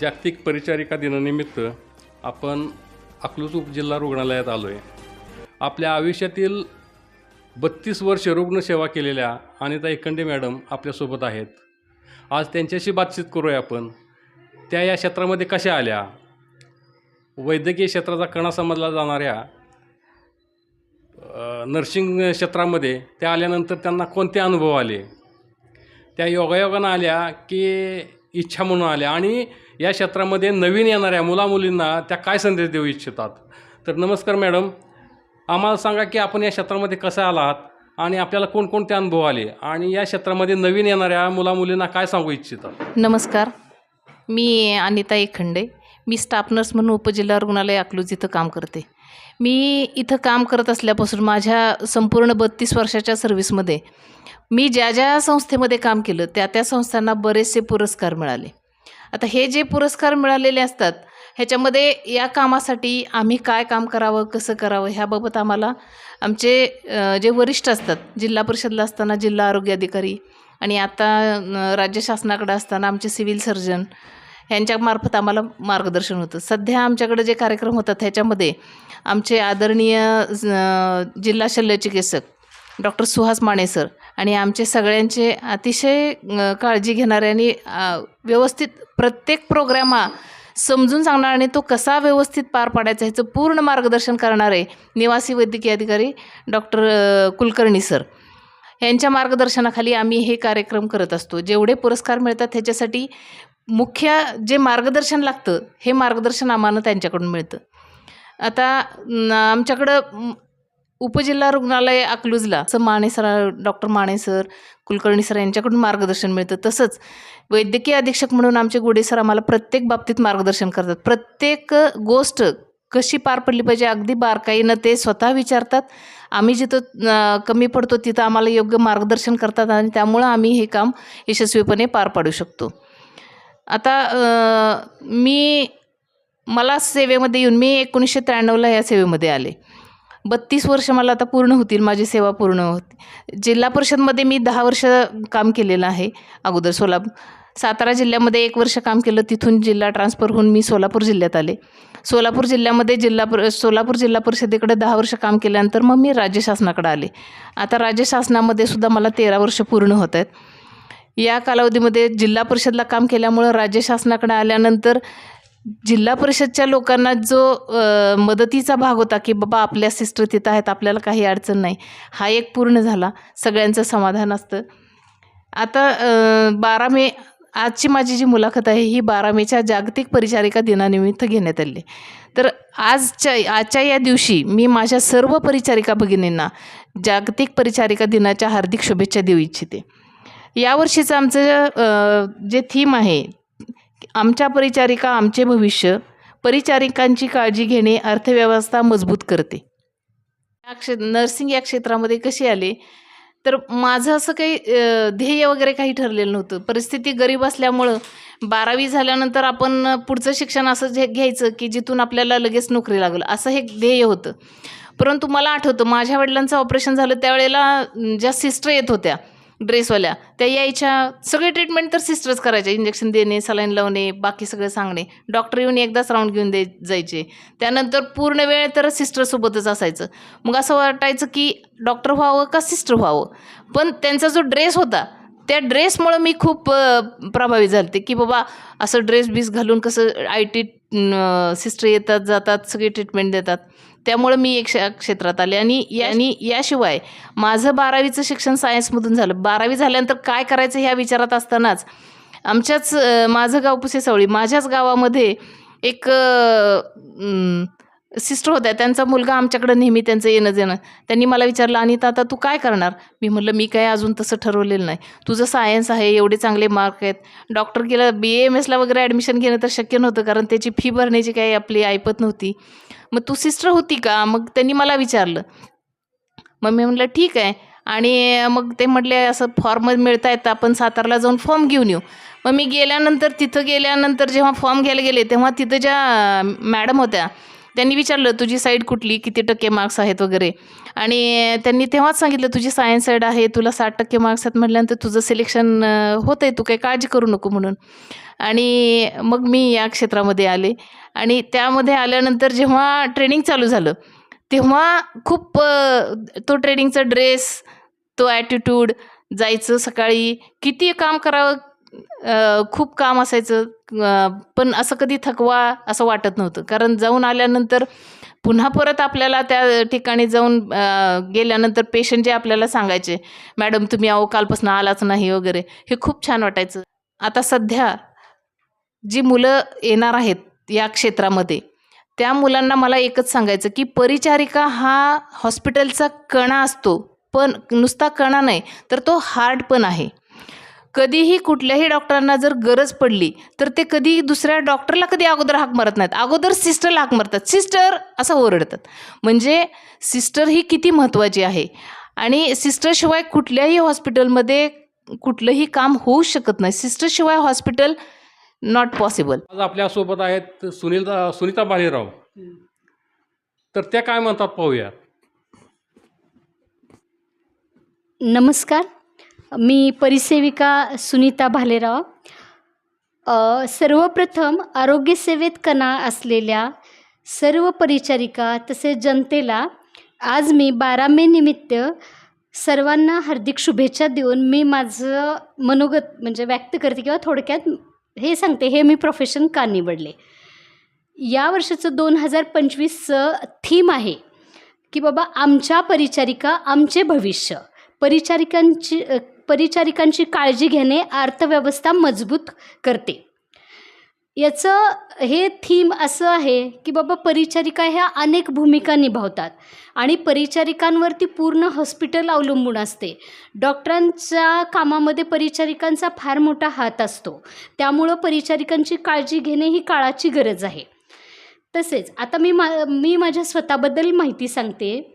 जागतिक परिचारिका दिनानिमित्त आपण अकलूज उपजिल्हा रुग्णालयात आलो आहे आपल्या आयुष्यातील बत्तीस वर्ष रुग्णसेवा केलेल्या अनिता एकंडे मॅडम आपल्यासोबत आहेत. आज त्यांच्याशी बातचीत करूया आपण. त्या या क्षेत्रामध्ये कशा आल्या? वैद्यकीय क्षेत्राचा कणा समजला जाणाऱ्या नर्सिंग क्षेत्रामध्ये त्या आल्यानंतर त्यांना कोणते अनुभव आले? त्या योगायोगानं आल्या की इच्छा म्हणून आल्या आणि या क्षेत्रामध्ये नवीन येणाऱ्या मुलामुलींना त्या काय संदेश देऊ इच्छितात? तर नमस्कार मॅडम. आम्हाला सांगा की आपण या क्षेत्रामध्ये कसे आलात आणि आपल्याला कोणकोणते अनुभव आले आणि या क्षेत्रामध्ये नवीन येणाऱ्या मुलामुलींना काय सांगू इच्छितात? नमस्कार. मी अनिता एखंडे मी स्टाफ नर्स म्हणून उपजिल्हा रुग्णालय अकलूज इथं काम करते. मी इथं काम करत असल्यापासून माझ्या संपूर्ण बत्तीस वर्षाच्या सर्व्हिसमध्ये मी ज्या ज्या संस्थेमध्ये काम केलं त्या त्या संस्थांना बरेचसे पुरस्कार मिळाले. आता हे जे पुरस्कार मिळालेले असतात ह्याच्यामध्ये या कामासाठी आम्ही काय काम करावं कसं करावं ह्याबाबत आम्हाला आमचे जे वरिष्ठ असतात जिल्हा परिषदला असताना जिल्हा आरोग्य अधिकारी आणि आता राज्य शासनाकडे असताना आमचे सिव्हिल सर्जन ह्यांच्यामार्फत आम्हाला मार्गदर्शन होतं. सध्या आमच्याकडे जे कार्यक्रम होतात ह्याच्यामध्ये आमचे आदरणीय जिल्हा शल्यचिकित्सक डॉक्टर सुहास माने सर. आणि आमचे सगळ्यांचे अतिशय काळजी घेणारे आणि व्यवस्थित प्रत्येक प्रोग्राम हा समजून सांगणार आणि तो कसा व्यवस्थित पार पाडायचा ह्याचं पूर्ण मार्गदर्शन करणारे निवासी वैद्यकीय अधिकारी डॉक्टर कुलकर्णी सर. यांच्या मार्गदर्शनाखाली आम्ही हे कार्यक्रम करत असतो. जेवढे पुरस्कार मिळतात त्याच्यासाठी मुख्य जे मार्गदर्शन लागतं हे मार्गदर्शन आम्हाला त्यांच्याकडून मिळतं. आता आमच्याकडं उपजिल्हा रुग्णालय अकलूजला. असं Mane sir doctor Mane sir Kulkarni sir यांच्याकडून मार्गदर्शन मिळतं. तसंच वैद्यकीय अधीक्षक म्हणून आमचे गोडे सर आम्हाला प्रत्येक बाबतीत मार्गदर्शन करतात. प्रत्येक गोष्ट कशी पार पडली पाहिजे अगदी बारकाईनं ते स्वतः विचारतात. आम्ही जिथं कमी पडतो तिथं आम्हाला योग्य मार्गदर्शन करतात आणि त्यामुळं आम्ही हे काम यशस्वीपणे पार पाडू शकतो. आता मी मला सेवेमध्ये येऊन मी एकोणीसशे त्र्याण्णवला या सेवेमध्ये आले. बत्तीस वर्ष मला आता पूर्ण होतील माझी सेवा पूर्ण होती. जिल्हा परिषदमध्ये मी दहा वर्ष काम केलेलं आहे अगोदर सोलापूर सातारा जिल्ह्यामध्ये एक वर्ष काम केलं तिथून जिल्हा ट्रान्सफर होऊन मी सोलापूर जिल्ह्यात आले. सोलापूर जिल्ह्यामध्ये जिल्हा पर सोलापूर जिल्हा परिषदेकडे दहा वर्ष काम केल्यानंतर मग मी राज्य शासनाकडे आले. आता राज्य शासनामध्ये सुद्धा मला तेरा वर्ष पूर्ण होत आहेत. या कालावधीमध्ये जिल्हा परिषदला काम केल्यामुळं राज्य शासनाकडे आल्यानंतर जिल्हा परिषदच्या लोकांना जो मदतीचा भाग होता की बाबा आपल्या सिस्टर तिथं आहेत आपल्याला काही अडचण नाही हा एक पूर्ण झाला. सगळ्यांचं समाधान असतं. आता बारा मे आजची माझी जी मुलाखत आहे ही बारा मेच्या जागतिक परिचारिका दिनानिमित्त घेण्यात आली. तर आजच्या आजच्या या दिवशी मी माझ्या सर्व परिचारिका भगिनींना जागतिक परिचारिका दिनाच्या हार्दिक शुभेच्छा देऊ इच्छिते. यावर्षीचं आमचं जे थीम आहे आमच्या परिचारिका आमचे भविष्य परिचारिकांची काळजी घेणे अर्थव्यवस्था मजबूत करते. या क्षे नर्सिंग या क्षेत्रामध्ये कसे आले? तर माझं असं काही ध्येय वगैरे काही ठरलेलं नव्हतं. परिस्थिती गरीब असल्यामुळं बारावी झाल्यानंतर आपण पुढचं शिक्षण असं जे घ्यायचं की जिथून आपल्याला लगेच नोकरी लागलं असं हे ध्येय होतं. परंतु मला आठवतं माझ्या वडिलांचं ऑपरेशन झालं त्यावेळेला ज्या सिस्टर येत होत्या ड्रेसवाल्या. त्या यायच्या सगळे ट्रीटमेंट तर सिस्टर्स करायच्या इंजेक्शन देणे सलाईन लावणे बाकी सगळं सांगणे. डॉक्टर येऊन एकदाच राऊंड घेऊन दे जायचे. त्यानंतर पूर्ण वेळ तर सिस्टरसोबतच असायचं. मग असं वाटायचं की डॉक्टर व्हावं का सिस्टर व्हावं? पण त्यांचा जो ड्रेस होता त्या ड्रेसमुळं मी खूप अ, प्रभावित झाले की बाबा असं ड्रेस बीस घालून कसं आय टी सिस्टर येतात जातात सगळी ट्रीटमेंट देतात. त्यामुळं मी एक क्षे- क्षेत्रात आले आणि या- आणि याशिवाय माझं बारावीचं शिक्षण सायन्समधून झालं. बारावी झाल्यानंतर काय करायचं ह्या विचारात असतानाच आमच्याच माझं गाव पुसे सावळी माझ्याच गावामध्ये एक सिस्टर होत्या त्यांचा मुलगा आमच्याकडं नेहमी त्यांचं येणं जाणं त्यांनी मला विचारलं आणि आता तू काय करणार? मी म्हटलं मी काय अजून तसं ठरवलेलं नाही. तुझं सायन्स आहे एवढे चांगले मार्क आहेत. डॉक्टर गेलं बी एम एसला वगैरे ॲडमिशन घेणं तर शक्य नव्हतं कारण त्याची फी भरण्याची काही आपली ऐपत नव्हती. मग तू सिस्टर होती का? मग त्यांनी मला विचारलं. मग मी म्हटलं ठीक आहे. आणि मग ते म्हटले असं फॉर्म मिळता येतं आपण सातारला जाऊन फॉर्म घेऊन येऊ. मग मी गेल्यानंतर तिथं गेल्यानंतर जेव्हा फॉर्म घ्यायला गेले तेव्हा तिथं ज्या मॅडम होत्या त्यांनी विचारलं तुझी साईड कुठली? किती टक्के मार्क्स आहेत वगैरे? आणि त्यांनी तेव्हाच सांगितलं तुझी सायन्स साईड आहे तुला साठ टक्के मार्क्स आहेत म्हटल्यानंतर तुझं सिलेक्शन होतं आहे तू काही काळजी करू नको म्हणून. आणि मग मी या क्षेत्रामध्ये आले. आणि त्यामध्ये आल्यानंतर जेव्हा ट्रेनिंग चालू झालं तेव्हा खूप तो ट्रेनिंगचा ड्रेस तो ॲटिट्यूड जायचं सकाळी किती काम करावं खूप काम असायचं. पण असं कधी थकवा असं वाटत नव्हतं. कारण जाऊन आल्यानंतर पुन्हा परत आपल्याला त्या ठिकाणी जाऊन गेल्यानंतर पेशंट जे आपल्याला सांगायचे मॅडम तुम्ही अहो कालपासून आलाच नाही वगैरे हे खूप छान वाटायचं. आता सध्या जी मुलं येणार आहेत या क्षेत्रामध्ये त्या मुलांना मला एकच सांगायचं की परिचारिका हा हॉस्पिटलचा कणा असतो. पण नुसता कणा नाही तर तो हार्ड पण आहे. कधीही कुठल्याही डॉक्टरांना जर गरज पडली तर ते कधी दुसऱ्या डॉक्टरला कधी अगोदर हाक मारत नाहीत. अगोदर सिस्टरला हाक मारतात. सिस्टर असं ओरडतात. म्हणजे सिस्टर ही किती महत्त्वाची आहे? आणि सिस्टरशिवाय कुठल्याही हॉस्पिटलमध्ये कुठलंही काम होऊ शकत नाही. सिस्टरशिवाय हॉस्पिटल नॉट पॉसिबल. आज आपल्यासोबत आहेत सुनील सुनीता भालेराव तर त्या काय म्हणतात पाहूया नमस्कार. मी परिसेविका सुनीता भालेराव. सर्वप्रथम आरोग्यसेवेत कणा असलेल्या सर्व परिचारिका तसेच जनतेला आज मी बारा मे निमित्त सर्वांना हार्दिक शुभेच्छा देऊन मी माझं मनोगत म्हणजे व्यक्त करते किंवा थोडक्यात हे सांगते हे मी प्रोफेशन का निवडले? या वर्षाचं दोन हजार पंचवीसचं थीम आहे की बाबा आमच्या परिचारिका आमचे भविष्य. परिचारिकांची परिचारिकांची काळजी घेणे अर्थव्यवस्था मजबूत करते. याचं हे थीम असं आहे की बाबा परिचारिका ह्या अनेक भूमिका निभावतात आणि परिचारिकांवरती पूर्ण हॉस्पिटल अवलंबून असते. डॉक्टरांच्या कामामध्ये परिचारिकांचा फार मोठा हात असतो. त्यामुळं परिचारिकांची काळजी घेणे ही काळाची गरज आहे. तसेच आता मी मा मी माझ्या स्वतःबद्दल माहिती सांगते.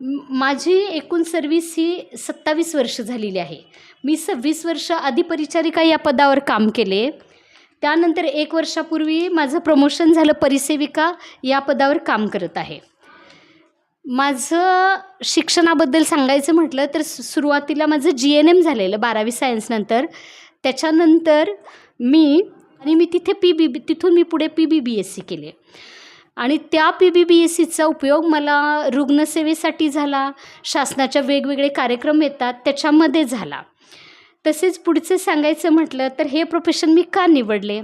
माझी एकूण सर्व्हिस ही सत्तावीस वर्ष झालेली आहे. मी सव्वीस वर्ष आधी परिचारिका या पदावर काम केले. त्यानंतर एक वर्षापूर्वी माझं प्रमोशन झालं परिसेविका या पदावर काम करत आहे. माझं शिक्षणाबद्दल सांगायचं म्हटलं तर सुरुवातीला माझं जी एन एम झालेलं बारावी सायन्सनंतर त्याच्यानंतर मी आणि मी तिथे पी बी बी तिथून मी पुढे P B B S C केले. आणि त्या पी बी बी एस सीचा उपयोग मला रुग्णसेवेसाठी झाला. शासनाच्या वेगवेगळे कार्यक्रम येतात त्याच्यामध्ये झाला. तसेच पुढचं सांगायचं म्हटलं तर हे प्रोफेशन मी का निवडले?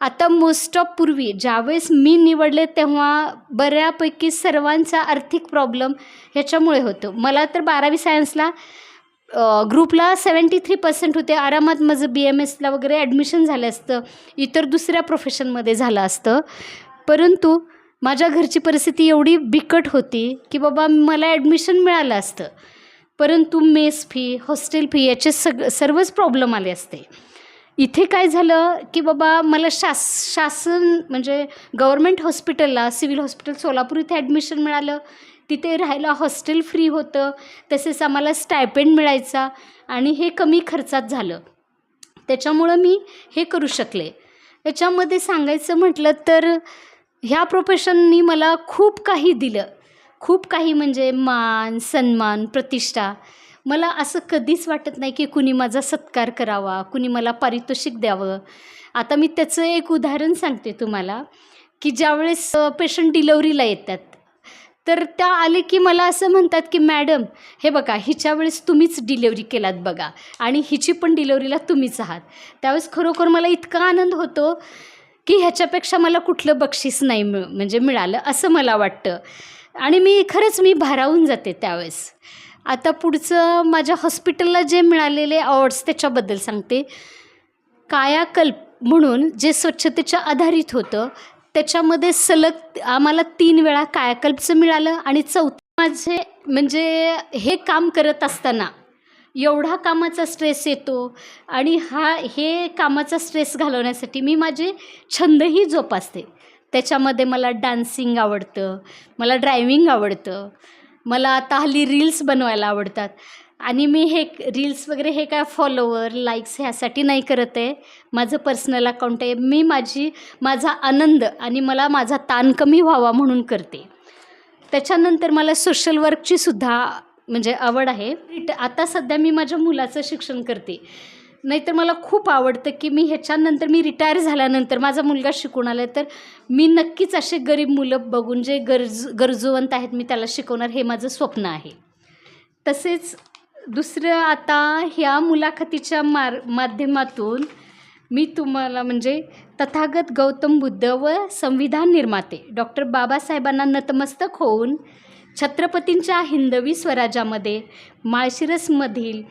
आता मोस्ट ऑफ पूर्वी ज्यावेळेस मी निवडले तेव्हा बऱ्यापैकी सर्वांचा आर्थिक प्रॉब्लेम ह्याच्यामुळे होतो. मला तर बारावी सायन्सला ग्रुपला सेवन्टी थ्री पर्सेंट होते. आरामात माझं बी एम एसला वगैरे ॲडमिशन झालं असतं. इतर दुसऱ्या प्रोफेशनमध्ये झालं असतं. परंतु माझ्या घरची परिस्थिती एवढी बिकट होती की बाबा मला ॲडमिशन मिळालं असतं. परंतु मेस फी हॉस्टेल फी याचे सग सर्वच प्रॉब्लेम आले असते. इथे काय झालं की बाबा मला शास शासन म्हणजे गव्हर्मेंट हॉस्पिटलला सिव्हिल हॉस्पिटल सोलापूर इथे ॲडमिशन मिळालं. तिथे राहायला हॉस्टेल फ्री होतं. तसेच आम्हाला स्टायपेंड मिळायचा आणि हे कमी खर्चात झालं. त्याच्यामुळं मी हे करू शकले. याच्यामध्ये सांगायचं म्हटलं तर ह्या प्रोफेशननी मला खूप काही दिलं. खूप काही म्हणजे मान सन्मान प्रतिष्ठा. मला असं कधीच वाटत नाही की कुणी माझा सत्कार करावा कुणी मला पारितोषिक द्यावं. आता मी त्याचं एक उदाहरण सांगते तुम्हाला की ज्यावेळेस पेशंट डिलेवरीला येतात तर त्या आले की मला असं म्हणतात की मॅडम हे बघा हिच्या वेळेस तुम्हीच डिलेवरी केलात बघा आणि हिची पण डिलेवरीला तुम्हीच आहात. त्यावेळेस खरोखर मला इतका आनंद होतो की ह्याच्यापेक्षा मला कुठलं बक्षीस नाही मिळ म्हणजे मिळालं असं मला वाटतं. आणि मी खरंच मी भारावून जाते त्यावेळेस. आता पुढचं माझ्या हॉस्पिटलला जे मिळालेले अवॉर्ड्स त्याच्याबद्दल सांगते. कायाकल्प म्हणून जे स्वच्छतेच्या आधारित होतं त्याच्यामध्ये सलग आम्हाला तीन वेळा कायाकल्पचं मिळालं आणि चौथं माझे म्हणजे हे काम करत असताना एवढा कामाचा स्ट्रेस येतो आणि हा हे कामाचा स्ट्रेस घालवण्यासाठी मी माझे छंदही जोपासते. त्याच्यामध्ये मला डान्सिंग आवडतं मला ड्रायविंग आवडतं मला आता हल्ली रील्स बनवायला आवडतात. आणि मी हे रील्स वगैरे हे काय फॉलोवर लाईक्स ह्यासाठी नाही करत आहे. माझं पर्सनल अकाउंट आहे. मी माझी माझा आनंद आणि मला माझा ताण कमी व्हावा म्हणून करते. त्याच्यानंतर मला सोशल वर्कची सुद्धा म्हणजे आवड आहे. रिट आता सध्या मी माझ्या मुलाचं शिक्षण करते. नाहीतर मला खूप आवडतं की मी ह्याच्यानंतर मी रिटायर झाल्यानंतर माझा मुलगा शिकून आला तर मी नक्कीच असे गरीब मुलं बघून जे गरज गरजूवंत आहेत मी त्याला शिकवणार हे माझं स्वप्न आहे. तसेच दुसरं आता ह्या मुलाखतीच्या मार माध्यमातून मी तुम्हाला म्हणजे तथागत गौतम बुद्ध व संविधान निर्माते डॉक्टर बाबासाहेबांना नतमस्तक होऊन छत्रपतींच्या हिंदवी स्वराज्यामध्ये माळशिरसमधील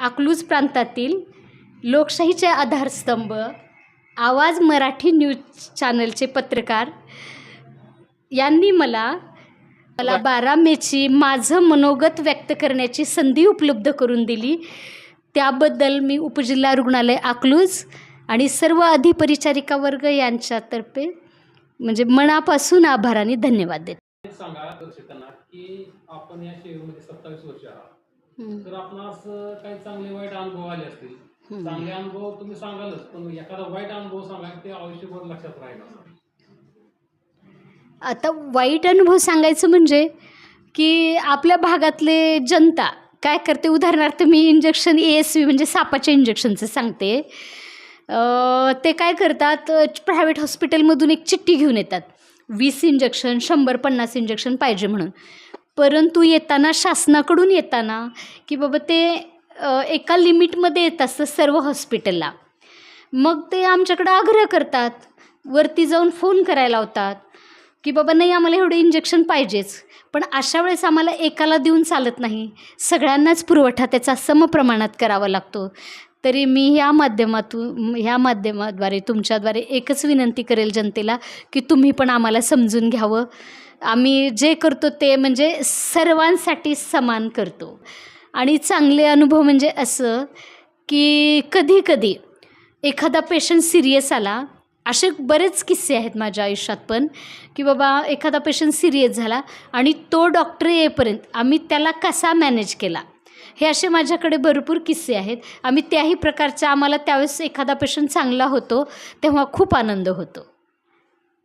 अकलूज प्रांतातील लोकशाहीचे आधारस्तंभ आवाज मराठी न्यूज चॅनलचे पत्रकार यांनी मला मला बारा मेची माझं मनोगत व्यक्त करण्याची संधी उपलब्ध करून दिली. त्याबद्दल मी उपजिल्हा रुग्णालय अकलूज आणि सर्व अधिपरिचारिका वर्ग यांच्यातर्फे म्हणजे मनापासून आभार आणि धन्यवाद देते. सांगा दर्शकांना की आपण या सत्तावीस वर्ष आहात. तर आपणास काही चांगले वाईट अनुभव आले असतील. चांगले अनुभव तुम्ही सांगालच पण एखादा वाईट अनुभव सांगा ते आयुष्यभर लक्षात राहील आता वाईट अनुभव सांगायचं म्हणजे की आपल्या भागातले जनता काय करते? उदाहरणार्थ मी इंजेक्शन ए एस व्ही म्हणजे सापाच्या इंजेक्शनचं सांगते. ते काय करतात? प्रायव्हेट हॉस्पिटलमधून एक चिठ्ठी घेऊन येतात. वीस इंजेक्शन शंभर पन्नास इंजेक्शन पाहिजे म्हणून. परंतु येताना शासनाकडून येताना की बाबा ते एका लिमिटमध्ये येत असतं सर्व हॉस्पिटलला मग ते आमच्याकडं आग्रह करतात. वरती जाऊन फोन करायला लावतात. की बाबा नाही आम्हाला एवढे इंजेक्शन पाहिजेच. पण अशा वेळेस आम्हाला एकाला देऊन चालत नाही. सगळ्यांनाच पुरवठा त्याचा समप्रमाणात करावा लागतो. तरी मी ह्या माध्यमातून ह्या माध्यमाद्वारे तुमच्याद्वारे एकच विनंती करेल जनतेला की तुम्ही पण आम्हाला समजून घ्यावं. आम्ही जे करतो ते म्हणजे सर्वांसाठी समान करतो. आणि चांगले अनुभव म्हणजे असं की कधी कधी एखादा पेशंट सिरियस आला असे बरेच किस्से आहेत माझ्या आयुष्यात पण की बाबा एखादा पेशंट सिरियस झाला आणि तो डॉक्टर येईपर्यंत आम्ही त्याला कसा मॅनेज केला? हे असे माझ्याकडे भरपूर किस्से आहेत. आम्ही त्याही प्रकारच्या आम्हाला त्यावेळेस एखादा पेशंट चांगला होतो तेव्हा खूप आनंद होतो.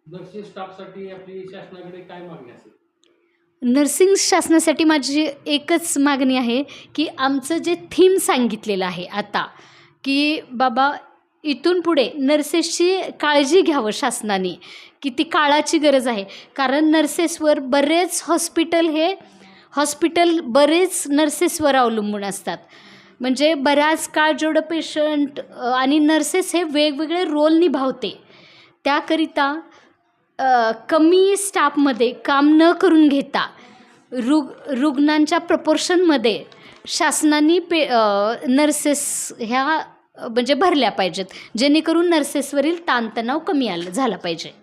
नर्सिंग स्टाफसाठी आपली शासनाकडे काय मागणी असेल? नर्सिंग शासनासाठी माझी एकच मागणी आहे की आमचं जे थीम सांगितलेलं आहे आता की बाबा इथून पुढे नर्सेसची काळजी घ्यावं शासनाने की ती काळाची गरज आहे. कारण नर्सेसवर बरेच हॉस्पिटल हे हॉस्पिटल बरेच नर्सेसवर अवलंबून असतात. म्हणजे बऱ्याच काळ जेवढं पेशंट आणि नर्सेस हे वेगवेगळे रोल निभावते. त्याकरिता कमी स्टाफमध्ये काम न करून घेता रुग रुग्णांच्या प्रपोर्शनमध्ये शासनाने पे नर्सेस ह्या म्हणजे भरल्या पाहिजेत. जेणेकरून नर्सेसवरील ताणतणाव कमी आला झाला पाहिजे.